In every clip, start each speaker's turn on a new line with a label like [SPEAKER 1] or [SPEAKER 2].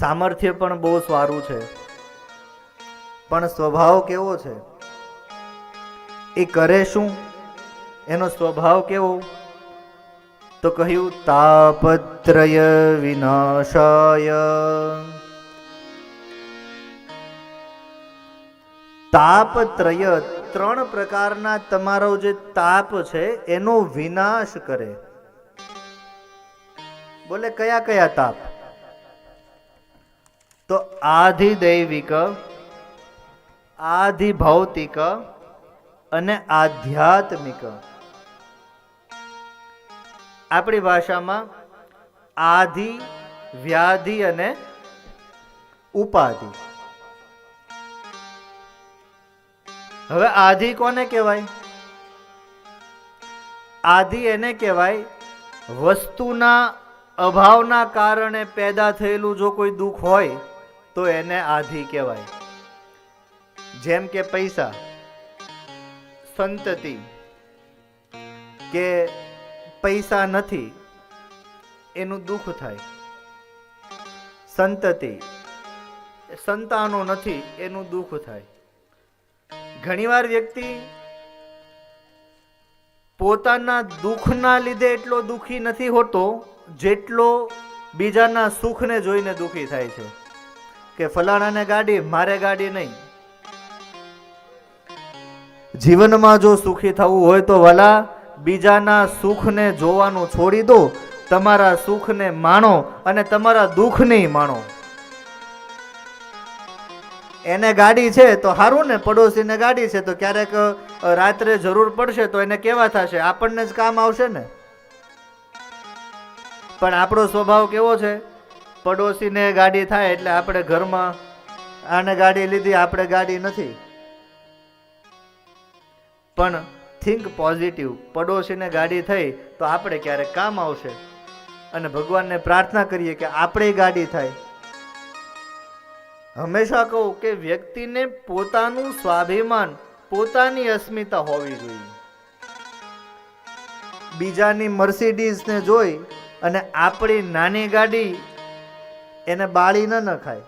[SPEAKER 1] સામર્થ્ય પણ બહુ સારું છે. પણ સ્વભાવ કેવો છે? એ કરે શું? એનો સ્વભાવ કેવો? તો કહ્યું, તાપત્રય વિનાશાય. તાપત્રય ત્રણ પ્રકારના તમારો જે તાપ છે, એનો વિનાશ કરે. બોલે, કયા કયા તાપ? તો આધિદૈવિક, આધિભૌતિક અને આધ્યાત્મિક. આપણી ભાષામાં આધિ, વ્યાધિ અને ઉપાધિ. હવે આધિ કોને કહેવાય? આધિ એને કહેવાય વસ્તુના અભાવના કારણે પેદા થયેલું જો કોઈ દુઃખ હોય તો એને આધિ કહેવાય. જેમ કે પૈસા, સંતતિ, કે પૈસા નથી, એનું દુઃખ થાય. સંતતિ, સંતાનો નથી, એનું દુઃખ થાય. ઘણીવાર વ્યક્તિ પોતાના દુઃખના લીધે એટલો દુઃખી નથી હોતો, જેટલો બીજાના સુખને જોઈને દુઃખી થાય છે. કે ફલાણાને ગાડી, મારે ગાડી નહીં. જીવનમાં જો સુખી થવું હોય તો વલા, બીજાના સુખને જોવાનું છોડી દો, તમારા સુખને માણો અને તમારા દુઃખને માણો. એને ગાડી છે તો સારું ને, પડોશીને ગાડી છે તો ક્યારેક રાત્રે જરૂર પડશે તો એને કેવા થશે? આપણને જ કામ આવશે ને? પણ આપણો સ્વભાવ કેવો છે? પડોશીને ગાડી થાય એટલે આપણે ઘરમાં આને ગાડી લીધી, આપણે ગાડી નથી. પણ થિંક પોઝિટિવ પડોશીને ગાડી થઈ તો આપણે ક્યારેક કામ આવશે. અને ભગવાનને પ્રાર્થના કરીએ કે આપણે ગાડી થાય. હંમેશા કહું કે વ્યક્તિને પોતાનું સ્વાભિમાન, પોતાની અસ્મિતા હોવી જોઈએ. બીજાની મર્સિડીઝને જોઈ અને આપણી નાની ગાડી એને બાળી ન નખાય.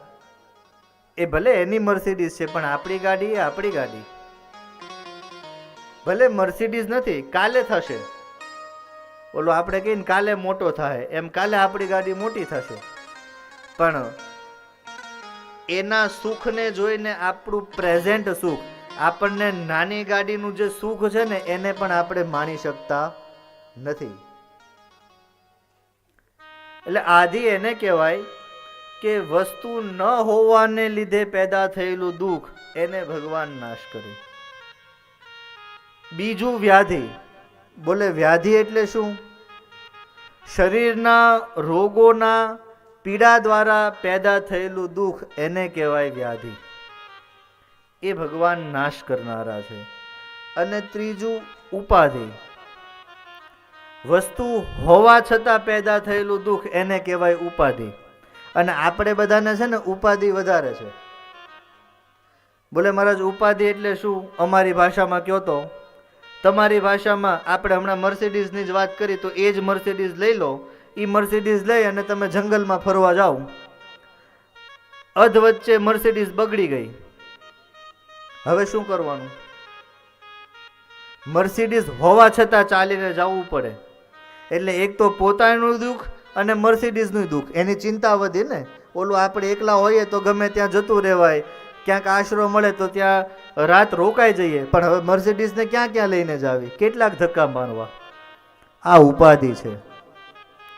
[SPEAKER 1] એ ભલે એની મર્સિડીઝ છે, પણ આપણી ગાડી એ આપણી ગાડી. ભલે મર્સિડીઝ નથી, કાલે થશે. ઓલો આપણે કહીને કાલે મોટો થાય, એમ કાલે આપણી ગાડી મોટી થશે. પણ એના સુખને જોઈને આપણું પ્રેઝન્ટ સુખ, આપણને નાની ગાડીનું જે સુખ છે ને, એને પણ આપણે માણી શકતા નથી. એટલે આધી એને કહેવાય કે વસ્તુ ન હોવાને લીધે પેદા થયેલું દુઃખ એને ભગવાન નાશ કરે. બીજું વ્યાધિ. બોલે વ્યાધિ એટલે શું? શરીરના રોગોના પીડા દ્વારા પેદા થયેલું દુઃખ એને કહેવાય વ્યાધિ. એ ભગવાન નાશ કરનારા છે. અને ત્રીજું, ઉપાધિ. વસ્તુ હોવા છતાં પેદા થયેલું દુઃખ એને કહેવાય ઉપાધિ. અને આપણે બધાને છે ને ઉપાધિ વધારે છે. બોલે મહારાજ, ઉપાધિ એટલે શું? અમારી ભાષામાં કયો તો? તમારી ભાષામાં આપણે હમણાં મર્સિડીઝની જ વાત કરી, તો એ જ મર્સિડીઝ લઈ લો. એ મર્સિડીઝ લઈ અને તમે જંગલમાં ફરવા જાઓ. અધ વચ્ચે મર્સિડીઝ બગડી ગઈ. હવે શું કરવાનું? મર્સિડીઝ હોવા છતાં ચાલીને જવું પડે. એટલે એક તો પોતાનું દુઃખ અને મર્સિડીઝનું દુઃખ. એની ચિંતા વધી ને. ઓલું આપણે એકલા હોઈએ તો ગમે ત્યાં જતું રહેવાય. ક્યાંક આશરો મળે તો ત્યાં રાત રોકાઈ જઈએ. પણ હવે મર્સિડીઝને ક્યાં ક્યાં લઈને જાવી? કેટલાક ધક્કા મારવા. આ ઉપાધિ છે.